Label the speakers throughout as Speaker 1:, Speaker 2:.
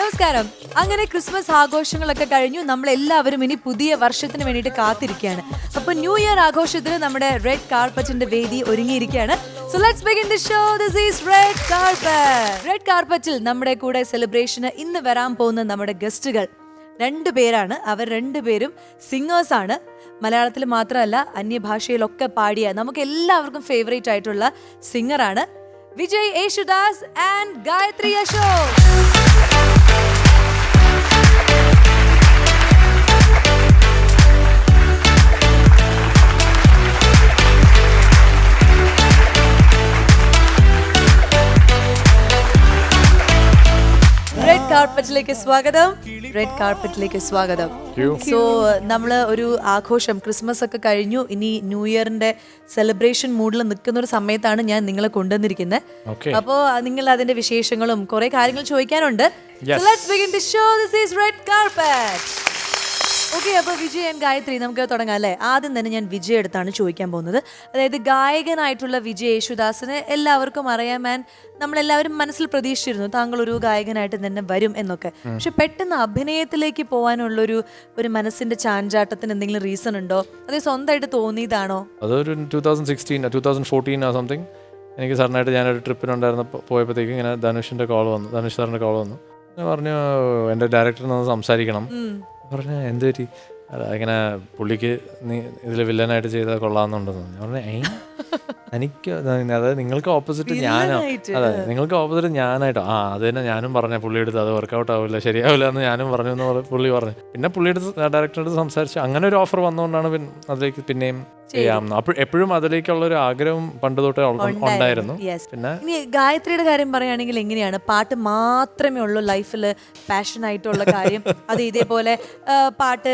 Speaker 1: നമസ്കാരം. അങ്ങനെ ക്രിസ്മസ് ആഘോഷങ്ങളൊക്കെ കഴിഞ്ഞു. നമ്മൾ എല്ലാവരും ഇനി പുതിയ വർഷത്തിന് വേണ്ടിയിട്ട് കാത്തിരിക്കുകയാണ്. അപ്പൊ ന്യൂ ഇയർ ആഘോഷത്തിന് നമ്മുടെ റെഡ് കാർപ്പറ്റിന്റെ വേദി ഒരുങ്ങിയിരിക്കുകയാണ്. So let's begin the show this is red carpet red കാർപ്പറ്റിൽ നമ്മുടെ കൂടെ സെലിബ്രേഷന് ഇന്ന് വരാൻ പോകുന്ന നമ്മുടെ ഗസ്റ്റുകൾ രണ്ടു പേരാണ്. അവർ രണ്ടുപേരും സിംഗേഴ്സ് ആണ്. മലയാളത്തിൽ മാത്രമല്ല അന്യഭാഷയിലൊക്കെ പാടിയ നമുക്ക് എല്ലാവർക്കും ഫേവറേറ്റ് ആയിട്ടുള്ള സിംഗറാണ് വിജയ് യേശുദാസ് ആൻഡ് ഗായത്രി അശോക് കാർപ്പറ്റിലേക്ക് സ്വാഗതം. റെഡ് കാർപ്പറ്റിലേക്ക് സ്വാഗതം. സോ നമ്മൾ ഒരു ആഘോഷം ക്രിസ്മസ് ഒക്കെ കഴിഞ്ഞു. ഇനി ന്യൂ ഇയറിന്റെ സെലിബ്രേഷൻ മൂഡിൽ നിൽക്കുന്ന ഒരു സമയത്താണ് ഞാൻ നിങ്ങളെ കൊണ്ടുവന്നിരിക്കുന്നത്.
Speaker 2: അപ്പോൾ
Speaker 1: അപ്പോ നിങ്ങൾ അതിന്റെ വിശേഷങ്ങളും കുറെ കാര്യങ്ങൾ ചോദിക്കാനുണ്ട്. Show this is red carpet okay അപ്പോൾ വിജയ് ആൻഡ് ഗായത്രി നമുക്ക് തുടങ്ങാം അല്ലേ? ആദ്യം തന്നെ ഞാൻ വിജയ് എടുത്താണ് ചോദിക്കാൻ പോകുന്നത്. അതായത് ഗായകനായിട്ടുള്ള വിജയ് യേശുദാസിനെ എല്ലാവർക്കും അറിയാം ആൻഡ് നമ്മളെല്ലാവരും മനസ്സിൽ പ്രതീക്ഷിച്ചിരുന്നു താങ്കൾ ഒരു ഗായകനായിട്ട് തന്നെ വരും എന്നൊക്കെ. പക്ഷെ പെട്ടെന്ന് അഭിനയത്തിലേക്ക് പോകാനുള്ള ഒരു ഒരു മനസ്സിന്റെ ചാഞ്ചാട്ടത്തിന് എന്തെങ്കിലും റീസൺ ഉണ്ടോ? അത് സ്വന്തമായിട്ട് തോന്നിയതാണോ?
Speaker 2: അതൊരു two thousand sixteen two thousand fourteen ആ സംതിങ് എനിക്ക് സാറിനായിട്ട് ഞാനൊരു ട്രിപ്പിനുണ്ടായിരുന്ന പോയപ്പോഴത്തേക്കും ഇങ്ങനെ ധനുഷിന്റെ കോൾ വന്നു. ധനുഷ് സാറിന്റെ കോൾ വന്നു. പറഞ്ഞു എന്റെ ഡയറക്ടറിനൊന്ന് സംസാരിക്കണം. പറഞ്ഞു എന്ത് പറ്റി അല്ല, ഇങ്ങനെ പുള്ളിക്ക് നീ ഇതിൽ വില്ലനായിട്ട് ചെയ്താൽ കൊള്ളാമെന്നുണ്ടെന്ന് ഞാൻ പറഞ്ഞു ഏ എനിക്ക് അതായത് നിങ്ങൾക്ക് ഓപ്പോസിറ്റ് ഞാനോ? അതെ നിങ്ങൾക്ക് ഓപ്പോസിറ്റ് ഞാനായിട്ടോ. ആ അത് തന്നെ ഞാനും പറഞ്ഞ പുള്ളിയെടുത്ത് അത് വർക്കൗട്ട് ആവില്ല ശരിയാവില്ല എന്ന് ഞാനും പറഞ്ഞു എന്ന് പുള്ളി പറഞ്ഞു. പിന്നെ പുള്ളിയെടുത്ത് ഡയറക്ടറോട് സംസാരിച്ച് അങ്ങനെ ഒരു ഓഫർ വന്നുകൊണ്ടാണ് പിന്നെ അതിലേക്ക് പിന്നെയും ചെയ്യാമെന്ന് അപ്പോൾ എപ്പോഴും അതിലേക്കുള്ള ഒരു ആഗ്രഹം പണ്ട് തൊട്ടേ ഉണ്ടായിരുന്നു. പിന്നെ
Speaker 1: ഇനി ഗായത്രിയുടെ കാര്യം പറയുകയാണെങ്കിൽ എങ്ങനെയാണ്? പാട്ട് മാത്രമേ ഉള്ളൂ ലൈഫിൽ പാഷൻ ആയിട്ടുള്ള കാര്യം. അത് ഇതേപോലെ പാട്ട്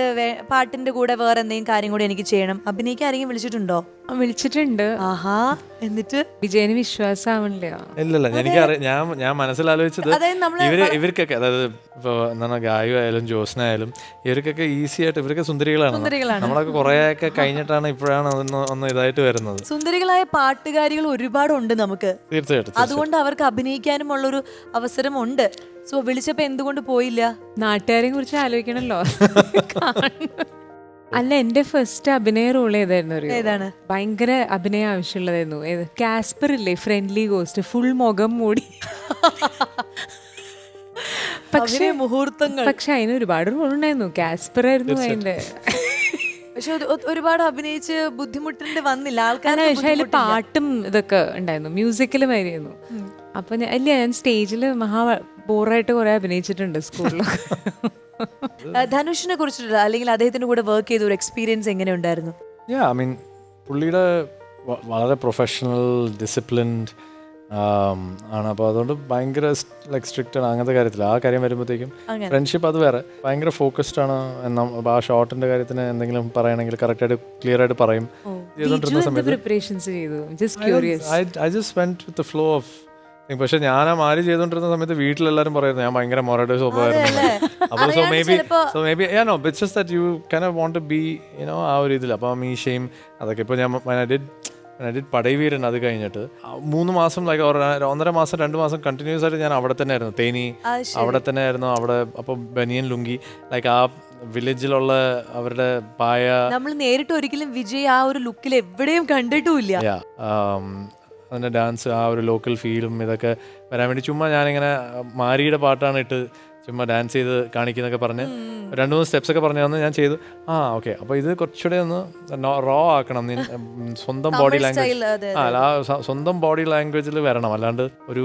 Speaker 1: പാട്ടിന്റെ കൂടെ വേറെ എന്തെങ്കിലും കാര്യം കൂടി എനിക്ക് ചെയ്യണം. അഭിനയിക്കാൻ ആരെങ്കിലും വിളിച്ചിട്ടുണ്ടോ?
Speaker 3: വിളിച്ചിട്ടുണ്ട്.
Speaker 1: ആഹാ എന്നിട്ട്?
Speaker 3: വിജയന് വിശ്വാസമാവണില്ല?
Speaker 2: ഇല്ലല്ല എനിക്ക് ഞാൻ ഞാൻ മനസ്സിലാലോചിച്ചത്
Speaker 1: അതായത്
Speaker 2: ഇവർ ഇവർക്കൊക്കെ അതായത് ഇപ്പൊ എന്താണ് ഗായു ആയാലും ജോസ്നായാലും ഇവർക്കൊക്കെ ഈസി ആയിട്ട് ഇവരൊക്കെ സുന്ദരികളാണ്.
Speaker 1: സുന്ദരികളാണ്.
Speaker 2: നമ്മളൊക്കെ കുറെയൊക്കെ കഴിഞ്ഞിട്ടാണ് ഇപ്പോഴാണ് അതൊന്ന് ഒന്ന് ഇതായിട്ട് വരുന്നത്.
Speaker 1: സുന്ദരികളായ പാട്ടുകാരികൾ ഒരുപാട് ഉണ്ട് നമുക്ക്.
Speaker 2: തീർച്ചയായിട്ടും
Speaker 1: അതുകൊണ്ട് അവർക്ക് അഭിനയിക്കാനും ഉള്ളൊരു അവസരം ഉണ്ട് സോ വിളിച്ചപ്പോ എന്തുകൊണ്ട് പോയില്ല?
Speaker 3: നാട്ടുകാരെ കുറിച്ച് ആലോചിക്കണല്ലോ. അല്ല എന്റെ ഫസ്റ്റ് അഭിനയ റോൾ ഏതായിരുന്നു
Speaker 1: ഏതാണ്?
Speaker 3: ഭയങ്കര അഭിനയ ആവശ്യമുള്ളതായിരുന്നു. ഏത്? കാസ്പർ ഇല്ലേ? ഫ്രണ്ട്ലി ഗോസ്റ്റ് ഫുൾ മുഖം മൂടി. പക്ഷേ
Speaker 1: അഭിനയ മുഹൂർത്തങ്ങൾ.
Speaker 3: പക്ഷെ അതിന് ഒരുപാട് റോൾ ഉണ്ടായിരുന്നു. കാസ്പർ ആയിരുന്നു അതിന്റെ
Speaker 1: പക്ഷെ ഒരുപാട് അഭിനയിച്ച് ബുദ്ധിമുട്ടിന്റെ വന്നില്ല. ആൾക്കാരെ
Speaker 3: പക്ഷേ അതിൽ പാട്ടും ഇതൊക്കെ ഉണ്ടായിരുന്നു. മ്യൂസിക്കലും ആയിരുന്നു. അപ്പൊ ഞാൻ- ഇല്ല ഞാൻ സ്റ്റേജിൽ മഹാ ബോറായിട്ട് കുറെ അഭിനയിച്ചിട്ടുണ്ട് സ്കൂളിലൊക്കെ.
Speaker 1: ധനുഷിനെ കുറിച്ചിട്ടുള്ള അല്ലെങ്കിൽ അദ്ദേഹത്തിന്റെ കൂടെ വർക്ക് ചെയ്ത ഒരു എക്സ്പീരിയൻസ് എങ്ങനെ ഉണ്ടായിരുന്നു
Speaker 2: യാ ഐ മീൻ പുള്ളിയുടെ വളരെ പ്രൊഫഷണൽ ഡിസിപ്ലിൻഡ് ആണ്. അപ്പോൾ അതുകൊണ്ട് ഭയങ്കര ലൈക് സ്ട്രിക്റ്റ് ആണ് അങ്ങനത്തെ കാര്യത്തിൽ. ആ കാര്യം വരുമ്പോഴത്തേക്കും ഫ്രണ്ട്ഷിപ്പ് അത് വേറെ. ഭയങ്കര ഫോക്കസ്ഡ് ആണ്. എന്നാ അപ്പൊ ആ ഷോർട്ടിന്റെ കാര്യത്തിന് എന്തെങ്കിലും പറയണമെങ്കിൽ കറക്റ്റായിട്ട് ക്ലിയർ ആയിട്ട് പറയും. ചെയ്തുകൊണ്ടിരുന്ന സമയത്ത് I just went with flow of പക്ഷെ ഞാൻ ആ മാരി ചെയ്തോണ്ടിരുന്ന സമയത്ത് വീട്ടിലെല്ലാരും പറയുന്നത് ഞാൻ ഭയങ്കര മൊറയുടെ സ്വഭാവമായിരുന്നു അപ്പോൾ സോ
Speaker 1: അറിയാണ്ട്
Speaker 2: maybe so maybe no it's just that you can want to be you know ആ ഒരു ഇതിൽ അപ്പോൾ മീശയും അതൊക്കെ ഇപ്പോൾ ഞാൻ ഡിഡ് ഡിഡ് പടൈവീരൻ അത് കഴിഞ്ഞിട്ട് മൂന്ന് മാസം ലൈക്ക് ഒന്നര മാസം രണ്ട് മാസം കണ്ടിന്യൂസ് ആയിട്ട് ഞാൻ അവിടെ തന്നെ ആയിരുന്നു. തേനി അവിടെ തന്നെ ആയിരുന്നു. അവിടെ അപ്പോൾ ബനിയൻ ലുങ്കി ലൈക്ക് ആ വില്ലേജിലുള്ള അവരുടെ പായ
Speaker 1: നമ്മൾ നേരിട്ട് ഒരിക്കലും വിജയ് ആ ഒരു ലുക്കിൽ എവിടെയും കണ്ടിട്ടുമില്ല.
Speaker 2: Um, അതിന്റെ ഡാൻസ് ആ ഒരു ലോക്കൽ ഫീലും ഇതൊക്കെ വരാൻ വേണ്ടി ചുമ്മാ ഞാനിങ്ങനെ മാരിയുടെ പാട്ടാണ് ഇട്ട് ചുമ്മാ ഡാൻസ് ചെയ്ത് കാണിക്കുന്നൊക്കെ പറഞ്ഞ് രണ്ട് മൂന്ന് സ്റ്റെപ്സ് ഒക്കെ പറഞ്ഞു തന്ന് ഞാൻ ചെയ്തു. ആ ഓക്കെ അപ്പോൾ ഇത് കുറച്ചുകൂടെ ഒന്ന് റോ ആക്കണം. സ്വന്തം ബോഡി ലാംഗ്വേജ് ആ അല്ല, സ്വന്തം ബോഡി ലാംഗ്വേജിൽ വരണം. അല്ലാണ്ട് ഒരു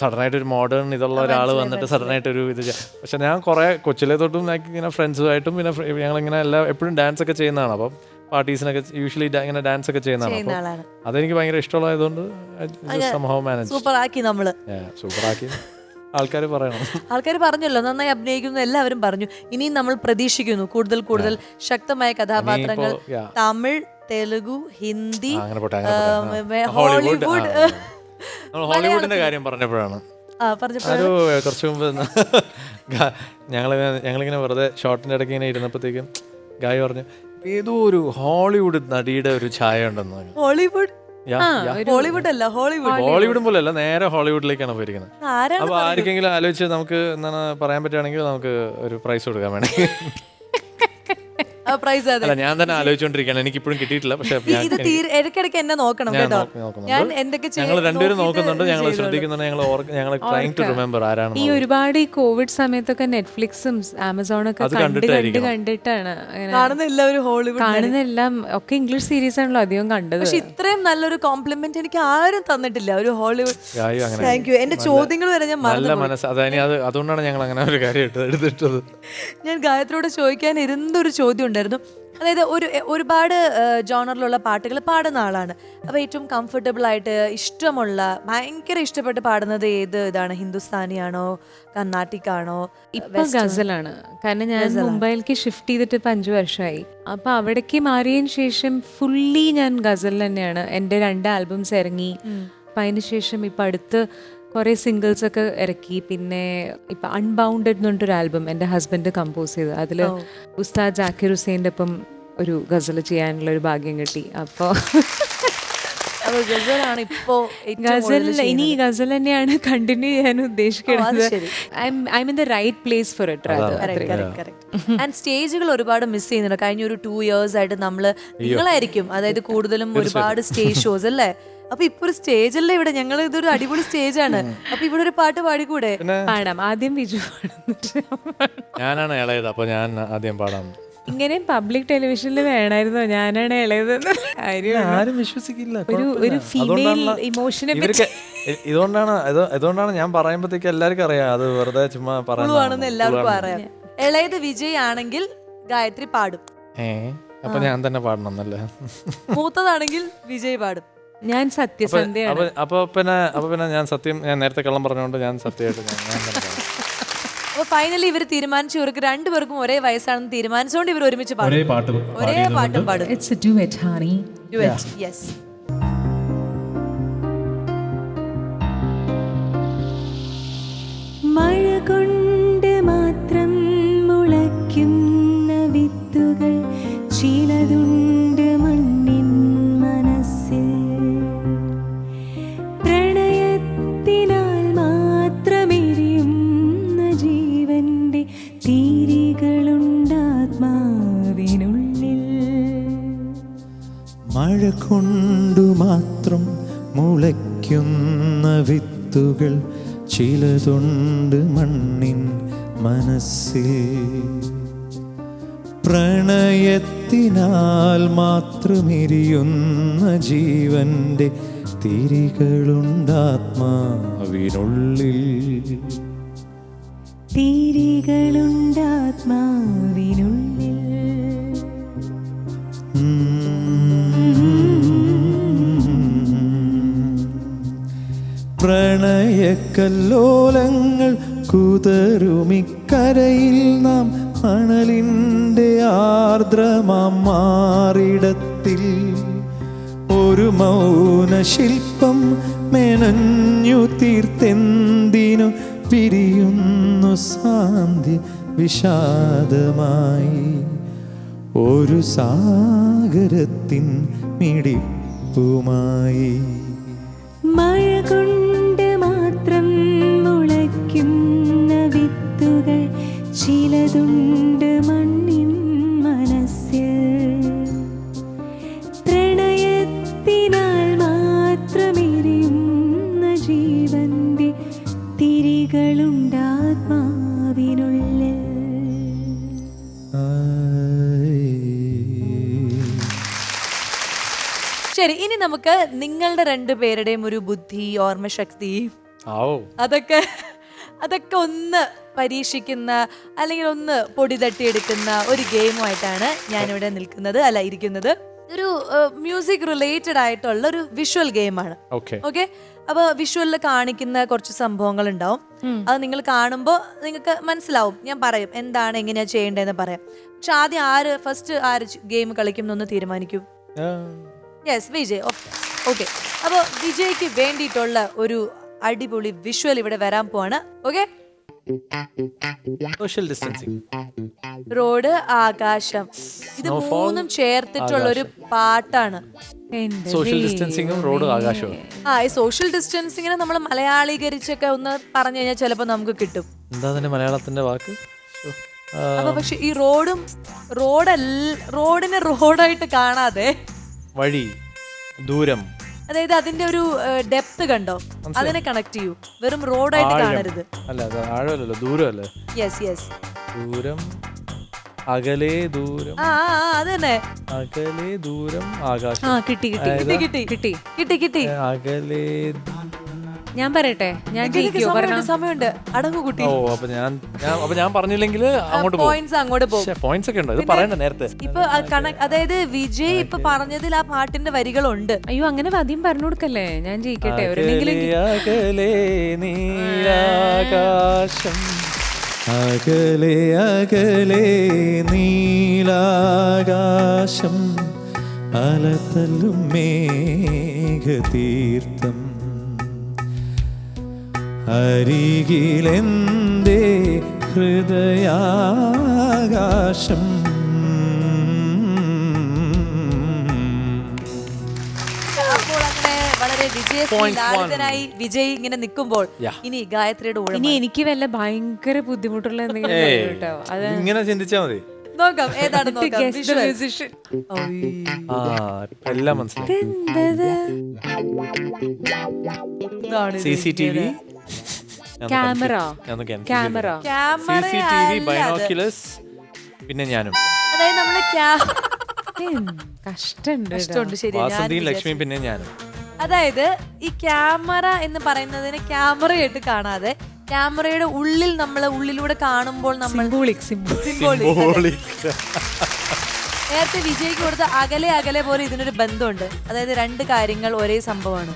Speaker 2: സഡൻ ആയിട്ട് ഒരു മോഡേൺ ഇതുള്ള ഒരാൾ വന്നിട്ട് സഡൻ ആയിട്ട് ഒരു ഇത് പക്ഷെ ഞാൻ കുറേ കൊച്ചിലെ തൊട്ടും ഇങ്ങനെ ഫ്രണ്ട്സുമായിട്ടും പിന്നെ ഞങ്ങൾ ഞങ്ങളിങ്ങനെ എല്ലാം എപ്പോഴും ഡാൻസ് ഒക്കെ ചെയ്യുന്നതാണ്. അപ്പം പാർട്ടീസിനൊക്കെ യൂഷ്വലി ഇങ്ങനെ ഡാൻസ് ഒക്കെ ചെയ്യുന്നതാണ് അതെനിക്ക് ഭയങ്കര ഇഷ്ടമുള്ളതുകൊണ്ട് മാനേജ്
Speaker 1: സൂപ്പറാക്കി നമ്മൾ.
Speaker 2: സൂപ്പറാക്കി. ആൾക്കാർ പറയണം.
Speaker 1: ആൾക്കാർ പറഞ്ഞല്ലോ നന്നായി അഭിനയിക്കുന്നു എല്ലാവരും പറഞ്ഞു. ഇനിയും നമ്മൾ പ്രതീക്ഷിക്കുന്നു കൂടുതൽ കൂടുതൽ ശക്തമായ കഥാപാത്രങ്ങൾ. തമിഴ് തെലുഗു ഹിന്ദി
Speaker 2: ഹോളിവുഡ് ഹോളിവുഡിന്റെ കാര്യം പറഞ്ഞപ്പോഴാണ്. ഒരു കുറച്ച് മുമ്പ് ഞങ്ങൾ ഞങ്ങളിങ്ങനെ വെറുതെ ഷോർട്ടിന്റെ ഇടയ്ക്ക് ഇങ്ങനെ ഇരുന്നപ്പോഴത്തേക്കും ഗായ് പറഞ്ഞു ഏതോ ഒരു ഹോളിവുഡ് നടിയുടെ ഒരു ഛായ ഉണ്ടെന്ന്
Speaker 1: ഹോളിവുഡ്? ഹോളിവുഡ് അല്ല ഹോളിവുഡ്.
Speaker 2: ഹോളിവുഡ്. പോലെ അല്ല നേരെ ഹോളിവുഡിലേക്കാണ് പോയിരിക്കുന്നത്. അപ്പൊ ആർക്കെങ്കിലും ആലോചിച്ച് നമുക്ക് എന്താണ് പറയാൻ പറ്റുകയാണെങ്കിൽ നമുക്ക് ഒരു പ്രൈസ് കൊടുക്കാൻ വേണമെങ്കിൽ
Speaker 1: പ്രൈസ് അതെ.
Speaker 2: അല്ല ഞാൻ തന്നെ ആലോചിച്ചോണ്ടിരിക്കുകയാണ്. എനിക്ക് ഇപ്പോഴും കിട്ടിയിട്ടില്ല പക്ഷെ
Speaker 1: ഇത് തീരെ ഇടയ്ക്കിടയ്ക്ക് എന്നെ നോക്കണം കേട്ടോ. ഞാൻ എന്തൊക്കെ
Speaker 2: ഞങ്ങൾ രണ്ടുപേരും നോക്കുന്നുണ്ട്. ഞങ്ങൾ ശ്രദ്ധിക്കുന്നുണ്ട്. ഞങ്ങൾ ഞങ്ങൾ ട്രൈങ് ടു റിമെമ്പർ
Speaker 3: ഈ ഒരുപാട് ഈ കോവിഡ് സമയത്തൊക്കെ നെറ്റ്ഫ്ലിക്സും ആമസോണൊക്കെ കണ്ട് കണ്ട്. കണ്ടിട്ടാണ്
Speaker 1: കാണുന്ന എല്ലാവരും ഹോളിവുഡ്
Speaker 3: കാണുന്ന എല്ലാം ഒക്കെ ഇംഗ്ലീഷ് സീരീസ് ആണല്ലോ അധികം കണ്ടത്.
Speaker 1: പക്ഷെ ഇത്രയും നല്ലൊരു കോംപ്ലിമെന്റ് എനിക്ക് ആരും തന്നിട്ടില്ല. ഒരു ഹോളിവുഡ് താങ്ക് യു എന്റെ ചോദ്യങ്ങൾ വരെ ഞാൻ മറന്നു
Speaker 2: മനസ്സ്. അതുകൊണ്ടാണ് ഞങ്ങൾ അങ്ങനെ ഒരു കാര്യം എടുത്തിട്ടത്.
Speaker 1: ഞാൻ ഗായത്രിയോട് ചോദിക്കാൻ ഇരുന്നൊരു ചോദ്യം ഉണ്ടായിരുന്നു. അതായത് ഒരു ഒരുപാട് ജോണറിലുള്ള പാട്ടുകൾ പാടുന്ന ആളാണ്. അപ്പോൾ ഏറ്റവും കംഫർട്ടബിൾ ആയിട്ട് ഇഷ്ടമുള്ള ഭയങ്കര ഇഷ്ടപ്പെട്ട് പാടുന്നത് ഏത് ഇതാണ്? ഹിന്ദുസ്ഥാനിയാണോ കർണാട്ടിക് ആണോ
Speaker 3: ഇപ്പൊ ഗസലാണ്. കാരണം ഞാൻ മുംബൈയിലേക്ക് ഷിഫ്റ്റ് ചെയ്തിട്ട് ഇപ്പം അഞ്ചു വർഷമായി. അപ്പോൾ അവിടേക്ക് മാറിയതിന് ശേഷം ഫുള്ളി ഞാൻ ഗസൽ തന്നെയാണ്. എന്റെ രണ്ട് ആൽബംസ് ഇറങ്ങി. അപ്പം അതിന് ശേഷം ഇപ്പം അടുത്ത് കുറെ സിംഗിൾസൊക്കെ ഇറക്കി. പിന്നെ ഇപ്പൊ അൺബൗണ്ടഡ് എന്ന് പറഞ്ഞിട്ടൊരു ആൽബം എന്റെ ഹസ്ബൻഡ് കമ്പോസ് ചെയ്ത്. അതിൽ ഉസ്താദ് ജാക്കിർ ഹുസൈന്റെ ഒപ്പം ഒരു ഗസൽ ചെയ്യാനുള്ള ഒരു ഭാഗ്യം കിട്ടി. അപ്പോൾ
Speaker 1: ഗസലാണ് ഇപ്പോ ഏറ്റവും
Speaker 3: ഗസൽ ഇനി ഗസൽ തന്നെയാണ് കണ്ടിന്യൂ ചെയ്യാൻ ഉദ്ദേശിക്കുന്നത്. I'm in the right place for it
Speaker 1: and സ്റ്റേജുകൾ ഒരുപാട് മിസ് ചെയ്യുന്നുണ്ട്. കഴിഞ്ഞ ഒരു ടു ഇയേഴ്സ് ആയിട്ട് നമ്മൾ നിങ്ങളായിരിക്കും. അതായത് കൂടുതലും ഒരുപാട് സ്റ്റേജ് ഷോസ് അല്ലേ? അപ്പൊ ഇപ്പൊ ഒരു സ്റ്റേജ് അല്ലേ ഇവിടെ? ഞങ്ങൾ ഇതൊരു അടിപൊളി സ്റ്റേജ് ആണ് അപ്പൊ ഇവിടെ ഒരു പാട്ട് പാടിക്കൂടെ?
Speaker 3: പാടാം. ആദ്യം ബിജു പാടുന്നിട്ട്
Speaker 2: ഞാനാണ് ഇളയത്. അപ്പൊ ഞാൻ ആദ്യം പാടാം.
Speaker 3: ഇങ്ങനെ പബ്ലിക് ടെലിവിഷനിൽ വേണമായിരുന്നോ ഞാനാണ് ഇളയതെന്ന്.
Speaker 2: ആരും വിശ്വസിക്കില്ല.
Speaker 3: ഒരു ഒരു ഫീമെയിൽ ഇമോഷനെ
Speaker 2: ഇതുകൊണ്ടാണ് ഇതുകൊണ്ടാണ് ഞാൻ പറയുമ്പോഴത്തേക്ക് എല്ലാവർക്കും അറിയാം. അത് വെറുതെ ചുമ്മാ പറയുന്നത്
Speaker 1: എല്ലാവർക്കും അറിയാം. ഇളയത് വിജയ് ആണെങ്കിൽ ഗായത്രി പാടും.
Speaker 2: അപ്പൊ ഞാൻ തന്നെ പാടണം എന്നല്ലേ?
Speaker 1: മൂത്തതാണെങ്കിൽ വിജയ് പാടും.
Speaker 3: ഞാൻ സത്യസന്ധയാണ്.
Speaker 2: അപ്പൊ പിന്നെ അപ്പൊ പിന്നെ ഞാൻ സത്യം ഞാൻ നേരത്തെ കള്ളം പറഞ്ഞുകൊണ്ട് ഞാൻ സത്യമായിട്ട് ഞാൻ ഞാൻ തന്നെ പാടാം.
Speaker 1: അപ്പൊ ഫൈനലി ഇവർ തീരുമാനിച്ചു ഇവർക്ക് രണ്ടുപേർക്കും ഒരേ വയസ്സാണെന്ന് തീരുമാനിച്ചുകൊണ്ട് ഇവർ ഒരുമിച്ച്
Speaker 4: ഒരേ
Speaker 1: പാടും.
Speaker 4: പാട്ട്
Speaker 1: ഒരേ പാട്ടും പാടും.
Speaker 5: It's a duet, honey.
Speaker 1: Yes
Speaker 6: കൊണ്ടു മാത്രം മുളയ്ക്കുന്ന വിത്തുകൾ ചിലതുണ്ട് മണ്ണിൻ മനസ്സിൽ. പ്രണയത്തിനാൽ മാത്രമെരിയുന്ന ജീവന്റെ തിരികളുണ്ടാത്മാവിനുള്ളിൽ
Speaker 7: തീരികളുണ്ടാത്മാവിനുള്ളിൽ പ്രണയക്കല്ലോലങ്ങൾ കുതരുമിക്കരയിൽ നാം മണലിന്റെ ആർദ്രമാം മാറിടത്തിൽ. ഒരു മൗനശില്പം മെനഞ്ഞു തീർത്തെന്തിനു പിരിയുന്നു സാന്തി വിഷാദമായി. ഒരു സാഗരത്തിൻ മിടിപ്പുമായി.
Speaker 6: മഴ കൊണ്ട് മണ്ണിൻ മനസ്സിൽ പ്രണയത്തിനാൽ മാത്രമെരിയുന്ന ജീവന്റെ തിരികളുണ്ടാത്മാവിനുള്ളിൽ.
Speaker 1: ശരി ഇനി നമുക്ക് നിങ്ങളുടെ രണ്ടുപേരുടെയും ഒരു ബുദ്ധി ഓർമ്മശക്തി. അതൊക്കെ അതൊക്കെ ഒന്ന് പരീക്ഷിക്കുന്ന അല്ലെങ്കിൽ ഒന്ന് പൊടി തട്ടിയെടുക്കുന്ന ഒരു ഗെയിമുമായിട്ടാണ് ഞാനിവിടെ നിൽക്കുന്നത് അല്ല ഇരിക്കുന്നത്. ഒരു മ്യൂസിക് റിലേറ്റഡ് ആയിട്ടുള്ള ഒരു വിഷ്വൽ ഗെയിമാണ്.
Speaker 2: ഓക്കെ
Speaker 1: ഓക്കെ അപ്പൊ വിഷ്വലിൽ കാണിക്കുന്ന കുറച്ച് സംഭവങ്ങൾ ഉണ്ടാവും അത് നിങ്ങൾ കാണുമ്പോൾ നിങ്ങൾക്ക് മനസ്സിലാവും. ഞാൻ പറയും എന്താണ് എങ്ങനെയാ ചെയ്യേണ്ടതെന്ന് പറയാം. പക്ഷെ ആദ്യം ആര് ഫസ്റ്റ് ആര് ഗെയിം കളിക്കും എന്നൊന്ന് തീരുമാനിക്കും. യെസ് വിജയ് ഓക്കെ അപ്പോൾ വിജയ്ക്ക് വേണ്ടിയിട്ടുള്ള ഒരു അടിപൊളി വിഷ്വൽ ഇവിടെ വരാൻ പോവാണ്. ഓക്കെ
Speaker 2: സോഷ്യൽ ഡിസ്റ്റൻസിങ്
Speaker 1: റോഡ് ആകാശം. ഇത് മൂന്നും ചേർത്തിട്ടുള്ള ഒരു പാട്ടാണ്.
Speaker 2: സോഷ്യൽ ഡിസ്റ്റൻസിങ്ങും റോഡ് ആകാശവും.
Speaker 1: ആ ഈ സോഷ്യൽ ഡിസ്റ്റൻസിങ്ങിനെ നമ്മൾ മലയാളീകരിച്ചൊക്കെ ഒന്ന് പറഞ്ഞു കഴിഞ്ഞാൽ ചിലപ്പോ നമുക്ക് കിട്ടും.
Speaker 2: എന്താ അതിന്റെ മലയാളത്തിന്റെ വാക്ക്?
Speaker 1: അപ്പൊ പക്ഷെ ഈ റോഡും റോഡല്ല റോഡിനെ റോഡായിട്ട് കാണാതെ
Speaker 2: വഴി ദൂരം.
Speaker 1: അതായത് അതിന്റെ ഒരു ഡെപ്ത് കണ്ടോ? അതിനെ കണക്ട് ചെയ്യൂ. വെറും റോഡായിട്ട്. കാണരുത്.
Speaker 2: അല്ല അത് ആഴമല്ലല്ലോ ദൂരമല്ലേ?
Speaker 1: യെസ് യെസ്
Speaker 2: ദൂരം അകലേ ദൂരം.
Speaker 1: ആ ആ, ആ, അത് തന്നെ.
Speaker 2: അകലെ ദൂരം
Speaker 3: ആ
Speaker 2: ആകാശം
Speaker 3: കിട്ടി കിട്ടി
Speaker 1: കിട്ടി കിട്ടി
Speaker 3: കിട്ടി
Speaker 1: കിട്ടി കിട്ടി.
Speaker 2: ഏ, അകലെ
Speaker 3: ഞാൻ പറയട്ടെ? ഞാൻ ജയിക്കോ? പറഞ്ഞ
Speaker 1: സമയമുണ്ട്. അടങ്ങു കുട്ടി.
Speaker 2: ഓ അപ്പൊ ഞാൻ ഞാൻ അപ്പൊ ഞാൻ പറഞ്ഞില്ലെങ്കിൽ അങ്ങോട്ട് പോകും.
Speaker 1: പോയിന്റ്സ് അങ്ങോട്ട് പോകും.
Speaker 2: പോയിന്റ്സ് ഒക്കെ ഉണ്ടോ. ഇത് പറയണ്ട നേരത്തെ.
Speaker 1: ഇപ്പൊ ആ കണ- അതായത് വിജയ് ഇപ്പൊ പറഞ്ഞതിൽ ആ പാട്ടിന്റെ വരികളുണ്ട്.
Speaker 3: അയ്യോ അങ്ങനെ ആദ്യം പറഞ്ഞു കൊടുക്കല്ലേ? ഞാൻ ജയിക്കട്ടെ.
Speaker 2: അകലെ
Speaker 3: എവിടെന്നെങ്കിലും
Speaker 2: അകലെ നീലാകാശം
Speaker 7: അകലെ അകലെ നീലാകാശം അലതല്ലും മേഘതീർത്ഥം. അരികിലെന്തേ ഹൃദയാകാശം?
Speaker 1: വിജയനായി വിജയ് ഇങ്ങനെ നിൽക്കുമ്പോൾ ഇനി ഗായത്രിയുടെ
Speaker 3: ഇനി എനിക്ക് വല്ല ഭയങ്കര ബുദ്ധിമുട്ടുള്ള എന്തെങ്കിലും
Speaker 2: ഏയ്,
Speaker 3: കേട്ടോ. അത്
Speaker 2: ഇങ്ങനെ ചിന്തിച്ചാ മതി.
Speaker 1: നോക്കാം ഏതാണ്
Speaker 2: എല്ലാം മനസ്സിലായി. C C T V?
Speaker 3: Camera. Camera.
Speaker 2: C T V പിന്നെ ഞാനും.
Speaker 1: അതായത്
Speaker 3: നമ്മൾ
Speaker 1: കഷ്ടമുണ്ട്
Speaker 2: വാസന്തിയും. ലക്ഷ്മിയും പിന്നെ ഞാനും.
Speaker 1: അതായത് ഈ ക്യാമറ എന്ന് പറയുന്നതിനെ ക്യാമറയായിട്ട് കാണാതെ ക്യാമറയുടെ ഉള്ളിൽ നമ്മൾ ഉള്ളിലൂടെ കാണുമ്പോൾ നമ്മൾ. നേരത്തെ വിജയ്ക്ക് കൊടുത്ത അകലെ അകലെ പോലെ ഇതിനൊരു ബന്ധമുണ്ട്. അതായത് രണ്ട് കാര്യങ്ങൾ ഒരേ സംഭവമാണ്.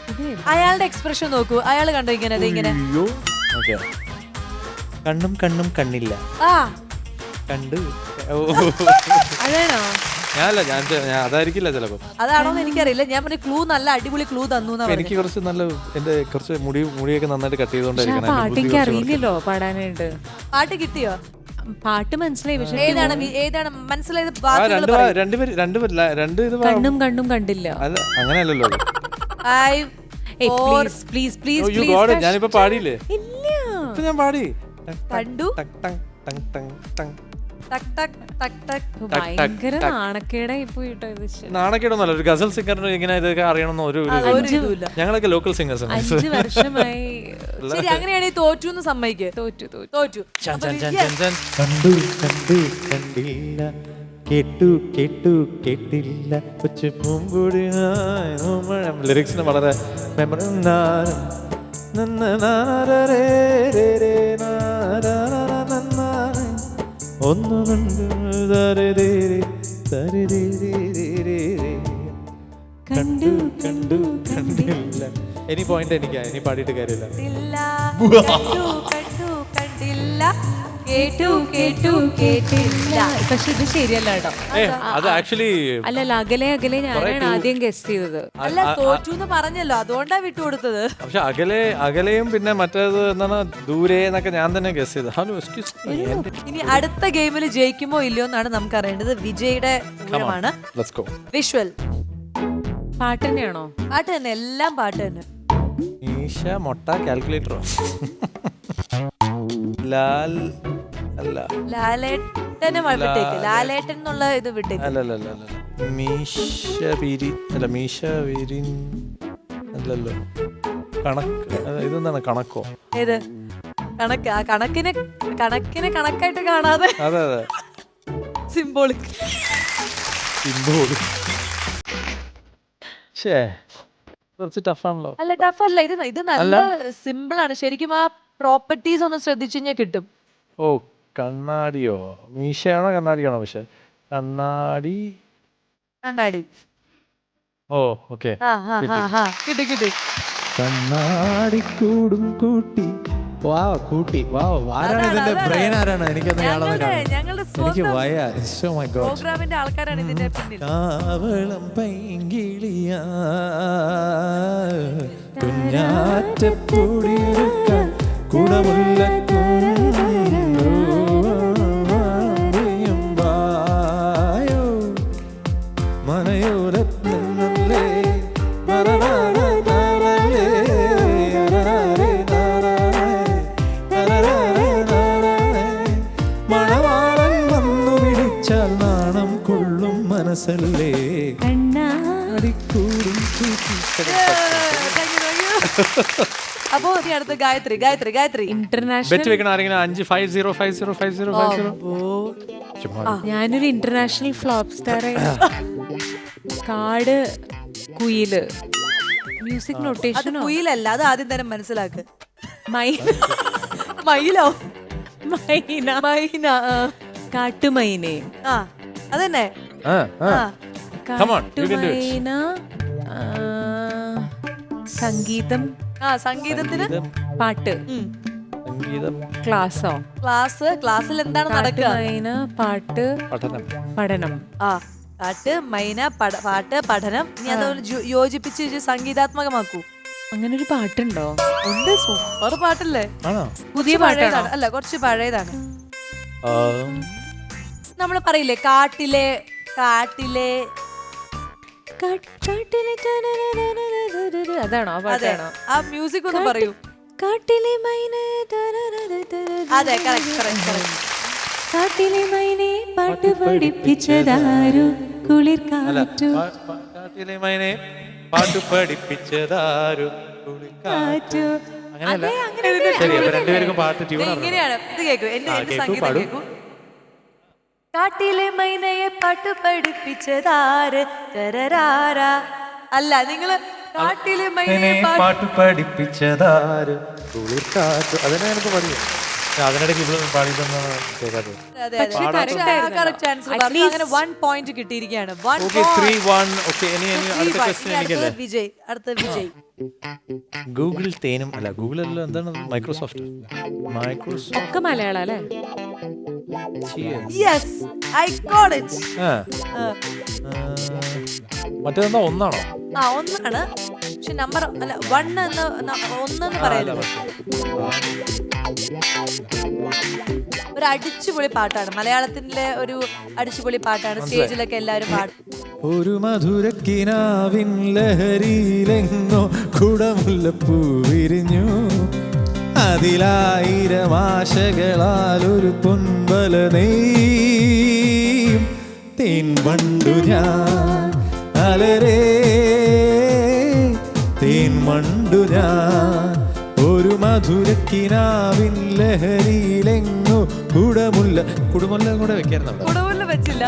Speaker 1: അയാളുടെ എക്സ്പ്രഷൻ നോക്കൂ. അയാൾ കണ്ടോ ഇങ്ങനെ ദേ ഇങ്ങനെ
Speaker 2: അയ്യോ ഓക്കെ. കണ്ണും കണ്ണും കണ്ണില്ല.
Speaker 1: ആ.
Speaker 2: കണ്ട്. ഓ.
Speaker 3: അതാണോ?
Speaker 2: ഞാനല്ല ഞാൻ ചെ- ഞാൻ അതായിരിക്കില്ല ചിലപ്പോ.
Speaker 1: അതാണോന്ന് എനിക്കറിയില്ല. ഞാൻ പറഞ്ഞ ക്ലൂ നല്ല അടിപൊളി ക്ലൂ തന്നു എന്നാ
Speaker 2: എനിക്ക് കുറച്ച് നല്ല എന്റെ കുറച്ച് മുടി മുടിയൊക്കെ നന്നായിട്ട് കട്ട് ചെയ്തോണ്ടായിരിക്കണം എന്റെ ബുദ്ധി കുറച്ച്
Speaker 3: അറിയില്ലല്ലോ പാടാനായിട്ട്.
Speaker 1: പാട്ട് കിട്ടിയോ?
Speaker 3: പാട്ട് മനസ്സിലായി പക്ഷെ
Speaker 1: ഏതാണ് വി- ഏതാണ് മനസ്സിലായത്
Speaker 2: ആ
Speaker 1: വാക്കുകൾ
Speaker 2: രണ്ട് വാ- രണ്ട് പേര് രണ്ട് പേര് ല- രണ്ട് ഇത് വാ-
Speaker 3: കണ്ണും കണ്ണും കണ്ടില്ല.
Speaker 2: അല്ല അങ്ങനെയല്ലല്ലോ അത്.
Speaker 1: Five,
Speaker 3: please please please.
Speaker 2: ഞാനിപ്പോ പാടിയില്ലേ?
Speaker 3: ഇല്ല.
Speaker 2: ഇപ്പൊ ഞാൻ പാടി.
Speaker 3: ഭയങ്കര നാണക്കേടായി പോയിട്ടോ
Speaker 2: ഒരു ഗസൽ സിംഗറിന് ഇങ്ങനെ ഇതൊക്കെ അറിയണമെന്ന് ഒരു ഞങ്ങളൊക്കെ ലോക്കൽ സിംഗേഴ്സ് ആണ്.
Speaker 3: അഞ്ച് വർഷമായി.
Speaker 1: ശരി അങ്ങനെയാണെങ്കിൽ തോറ്റു എന്ന് സമ്മതിക്ക്.
Speaker 3: തോറ്റു തോറ്റു.
Speaker 1: തോറ്റു.
Speaker 7: കേട്ടു കേട്ടു കേട്ടില്ല കൊച്ചു പൂമ്പൂടി
Speaker 2: ലിറിക്സിന് വളരെ മെമ്മറി
Speaker 7: ഒന്നു കണ്ടു കണ്ടു കണ്ടു കണ്ടില്ല
Speaker 2: ഇനി പോയിന്റ് എനിക്കാ ഇനി പാടിയിട്ട് കാര്യമില്ല
Speaker 1: കണ്ടു കണ്ടു കണ്ടില്ല കേട്ടു കേട്ടു കേട്ടില്ല.
Speaker 3: പക്ഷെ ഇത് ശരിയല്ല കേട്ടോ.
Speaker 2: ഏ അത് ആക്ച്വലി
Speaker 3: അല്ലല്ല അകലെ അകലെ ഞാനാണ് ആദ്യം ഗസ് ചെയ്തത്.
Speaker 1: അല്ല തോറ്റു എന്ന് പറഞ്ഞല്ലോ അതുകൊണ്ടാ വിട്ടുകൊടുത്തത്.
Speaker 2: പക്ഷെ അകലെ അകലെയും പിന്നെ മറ്റേത് എന്താണ് ദൂരെ എന്നൊക്കെ ഞാൻ തന്നെ ഗസ് ചെയ്ത് ഹലോ എക്സ്ക്യൂസ്
Speaker 1: ഇനി അടുത്ത ഗെയിമിൽ ജയിക്കുമോ ഇല്ലയോ എന്നാണ് നമുക്ക് അറിയേണ്ടത് വിജയുടെ
Speaker 2: ലെറ്റ്സ് ഗോ
Speaker 1: വിഷ്വൽ.
Speaker 3: പാട്ട് തന്നെയാണോ?
Speaker 1: പാട്ട് തന്നെ എല്ലാം പാട്ട് തന്നെ.
Speaker 2: ഈശ മൊട്ട കാൽക്കുലേറ്ററോ ലാൽ അല്ല.
Speaker 1: ലാലേട്ടനെ വിട്ടേക്ക്. ലാലേട്ടൻ എന്നുള്ള ഇത് വിട്ടേക്ക്.
Speaker 2: അല്ല മീശ മീശ അല്ലല്ലോ. കണക്ക്. ഇതെന്താണ് കണക്കോ?
Speaker 1: ഏത്? കണക്ക്. ആ കണക്കിനെ കണക്കിനെ കണക്കായിട്ട് കാണാതെ
Speaker 2: അതെ അതെ.
Speaker 1: സിംബോളിക്
Speaker 2: സിംബോൾ ഷേ കുറച്ച് ടഫാണല്ലോ
Speaker 1: അല്ല ടഫ് അല്ല. ഇത് ഇത് നല്ല സിമ്പിൾ ആണ്. ശരിക്കും ആ പ്രോപ്പർട്ടീസ് ഒന്ന് ശ്രദ്ധിച്ചു കഴിഞ്ഞാൽ കിട്ടും.
Speaker 2: ഓ കണ്ണാടിയോ മീശയാണോ കണ്ണാടിയാണോ പക്ഷെ കണ്ണാടി.
Speaker 1: കണ്ണാടി.
Speaker 2: Oh okay.
Speaker 1: ആ ആ ആ ആ. കിട്ടി കണ്ണാടി
Speaker 7: കൂടും കൂട്ടി. വാ കൂട്ടി. വാ ആരാണ് ഇതിന്റെ ബ്രെയിൻ ആരാണ്? എനിക്കൊന്നും കാണാൻ
Speaker 1: ഞങ്ങളുടെ ഞങ്ങളുടെ
Speaker 7: എനിക്ക്
Speaker 1: അപ്പോ ഇനി അടുത്ത ഗായത്രി ഗായത്രി ഗായത്രി.
Speaker 3: ഇന്റർനാഷണൽ
Speaker 2: ബെറ്റ് വെക്കണം ആരെങ്കിലും? അഞ്ച് five zero five zero five zero five zero
Speaker 3: ഞാനൊരു ഇന്റർനാഷണൽ ഫ്ലോപ്പ് സ്റ്റാർ കാട് കുയിൽ മ്യൂസിക്
Speaker 1: അത്
Speaker 3: നൊട്ടേഷനോ
Speaker 1: കുയിലല്ല അത് ആദ്യം തന്നെ മനസ്സിലാക്ക്.
Speaker 3: മൈന
Speaker 1: മയിലോ
Speaker 3: മൈന.
Speaker 1: മൈന ആ.
Speaker 3: കാട്ടുമൈനെ.
Speaker 1: ആ അതന്നെ.
Speaker 2: ആ. ആ. Come on, you can do it.
Speaker 3: Kattumaina. സംഗീതം.
Speaker 1: ആ സംഗീതത്തിന്
Speaker 3: പാട്ട്.
Speaker 2: സംഗീതം.
Speaker 3: ക്ലാസ്സോ?
Speaker 1: ക്ലാസ് ക്ലാസ്സിൽ എന്താണ് നടക്കുക?
Speaker 3: മൈന പാട്ട്
Speaker 2: പഠനം.
Speaker 3: പഠനം.
Speaker 1: ആ പാട്ട് മൈന പാട്ട് പഠനം. ഇനി അതൊരു യോജിപ്പിച്ച് സംഗീതാത്മകമാക്കൂ.
Speaker 3: അങ്ങനെ ഒരു പാട്ടുണ്ടോ?
Speaker 1: ഉണ്ട് സൂപ്പർ പാട്ടല്ലേ?
Speaker 3: പുതിയ പാട്ടാണ്?
Speaker 1: അല്ല കുറച്ച് പഴയതാണ്. നമ്മൾ പറയില്ലേ കാട്ടിലെ കാട്ടിലെ
Speaker 3: അതാണോ
Speaker 1: അതെ
Speaker 3: പാട്ടാണോ
Speaker 1: ആ മ്യൂസിക് ഒന്ന് പറയൂ
Speaker 3: കാട്ടിലെ മൈന.
Speaker 1: അതെ കറക്റ്റ് കറക്റ്റ് കറക്റ്റ്
Speaker 6: കാട്ടിലെ മൈനെ പാട്ട് പഠിപ്പിച്ചതാരു കുളിർ
Speaker 2: അല്ല
Speaker 6: കാറ്റു
Speaker 2: പാ- പാ- കാട്ടിലെ മൈനെ പാട്ട് പഠിപ്പിച്ചതാരു
Speaker 6: കാറ്റു
Speaker 2: അങ്ങനെയല്ല ശരി അപ്പൊ രണ്ടുപേർക്കും പാട്ട് ട്യൂൺ
Speaker 1: ഇങ്ങനെയാണ് ഇത് കേക്കൂ എന്റെ സംഗീതം
Speaker 2: പാടൂ.
Speaker 1: കാട്ടിലെ മൈനയെ പാട്ട് പഠിപ്പിച്ചതാര്? തരരാര അല്ല നിങ്ങൾ കാട്ടിലെ മൈനയെ പാട്ട്
Speaker 2: പാട്ട് പഠിപ്പിച്ചതാരു? എനിക്ക് അതിനിടയ്ക്ക് ഇവിടെ കേൾക്കാത്തത്
Speaker 1: അതെ അതെ. കറക്റ്റ് ആൻസർ പറഞ്ഞു അങ്ങനെ വൺ പോയിന്റ് കിട്ടിയിരിക്കുകയാണ്. One
Speaker 2: okay three one okay ഇനി ഇനി അടുത്ത ക്വസ്റ്റ്യൻ
Speaker 1: അടുത്തത്
Speaker 2: എനിക്കല്ലേ?
Speaker 1: വിജയ്. അടുത്ത വിജയ്.
Speaker 2: ഗൂഗിൾ തേനും അല്ല ഗൂഗിൾ അല്ല എന്താണ്? മൈക്രോസോഫ്റ്റ് മൈക്രോസോഫ്റ്റ്
Speaker 3: ഒക്കെ മലയാളം അല്ലേ?
Speaker 1: യെസ് ഐ ഗോട്ട് ഇറ്റ്
Speaker 2: മറ്റേതെന്താ ഒന്നാണോ?
Speaker 1: ആ ഒന്നാണ്. പക്ഷെ നമ്പർ അല്ല വൺ എന്ന് ഒന്നെന്ന് പറയുന്നത് ഒരു അടിച്ചുപൊളി പാട്ടാണ്. മലയാളത്തിലെ ഒരു അടിച്ചുപൊളി പാട്ടാണ്. സ്റ്റേജിലൊക്കെ എല്ലാവരും പാടും.
Speaker 7: ഒരു മധുരക്കിനാവിൻ ലഹരിയിലെങ്ങോ കുടമുല്ലപ്പൂ വിരിഞ്ഞു. അതിലായിരം ആശകളാൽ ഒരു പൊൻപല നെയ്യും. ഞാൻ അലരേ. തേൻവണ്ടു ഞാൻ ഒരു മധുരക്കിനാവിൻ ലഹരിയിലെങ്ങോ കുടമുല്ല. കുടമുല്ല കൂടെ വെക്കായിരുന്നു
Speaker 1: കുടമുല്ല വെച്ചില്ല.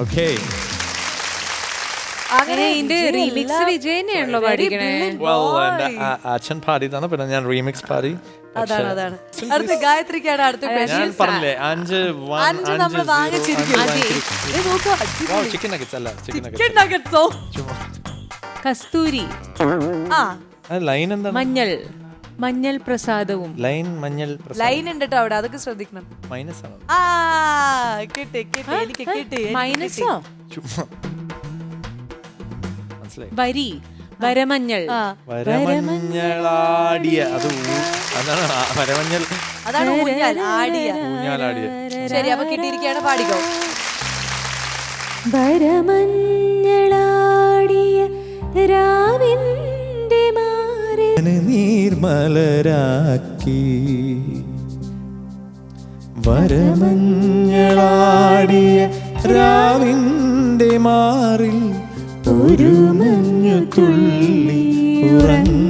Speaker 2: ഓക്കെ
Speaker 3: അങ്ങനെ ഇതിന്റെ റീമിക്സ് വിജയ് തന്നെയാണല്ലോ പാടിക്കണേ.
Speaker 2: അച്ഛൻ പാടിയതാണ് പിന്നെ ഞാൻ റീമിക്സ് പാടി.
Speaker 1: അതാണ് അതാണ്. അടുത്ത ഗായത്രിക്കാണ് അടുത്ത
Speaker 2: ഞാൻ പറഞ്ഞില്ലേ അഞ്ച്
Speaker 1: അഞ്ച് നമ്മൾ വാങ്ങിച്ചിരിക്കും
Speaker 2: chicken nuggets അല്ല
Speaker 1: ഓ.
Speaker 2: ചുമ്മാ.
Speaker 3: കസ്തൂരി.
Speaker 1: ആ.
Speaker 2: ലൈൻ എന്താണ്?
Speaker 3: മഞ്ഞൾ. മഞ്ഞൾ പ്രസാദവും.
Speaker 2: ലൈൻ മഞ്ഞൾ
Speaker 1: ലൈൻ ഉണ്ട് കേട്ടോ അവിടെ? അതൊക്കെ ശ്രദ്ധിക്കണം.
Speaker 2: മൈനസ് ആണ്?
Speaker 1: ആ കിട്ടി കിട്ടി. എനിക്ക് കിട്ടി
Speaker 3: മൈനസോ
Speaker 2: ചുമ്മാ. മനസ്സിലായി.
Speaker 3: വരി വരമഞ്ഞൾ.
Speaker 2: വരമഞ്ഞളാടിയ. അത് അതാണ് വരമഞ്ഞൾ.
Speaker 1: അതാണ് ഊഞ്ഞാൽ ആടിയ.
Speaker 2: ഊഞ്ഞാലാടിയ.
Speaker 1: ശരി അപ്പൊ കിട്ടിയിരിക്കുകയാണ് പാടിക്കോ.
Speaker 6: വരമഞ്ഞളാടിയ രാവിന്റെ മാറി
Speaker 7: നീർമലരാക്കി വരമഞ്ഞളാടിയ രാവിന്റെ മാറിൽ ഒരു മഞ്ഞു തുള്ളി ഉറങ്ങി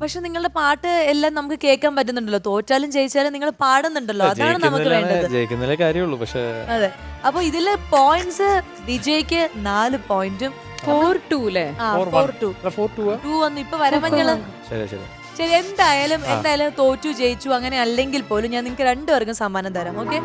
Speaker 1: പക്ഷെ നിങ്ങളുടെ പാട്ട് എല്ലാം നമുക്ക് കേൾക്കാൻ പറ്റുന്നുണ്ടല്ലോ. തോറ്റാലും ജയിച്ചാലും നിങ്ങൾ പാടുന്നുണ്ടല്ലോ. അതാണ് നമുക്ക് വേണ്ടത്.
Speaker 2: ജയിക്കുന്നതിലേ കാര്യമുള്ളൂ. പക്ഷെ
Speaker 1: അതെ. അപ്പൊ ഇതിൽ പോയിന്റ്സ് വിജയ്ക്ക് നാല് പോയിന്റും
Speaker 3: ഫോർ ടു അല്ലേ
Speaker 1: ആ four two
Speaker 2: four two
Speaker 1: two വന്നു. ഇപ്പൊ വരമഞ്ഞൾ
Speaker 2: ശരി ശരി.
Speaker 1: ശരി എന്തായാലും എന്തായാലും തോറ്റു ജയിച്ചു അങ്ങനെ അല്ലെങ്കിൽ പോലും ഞാൻ നിങ്ങൾക്ക് രണ്ടുപേർക്കും സമ്മാനം തരാം. ഓക്കെ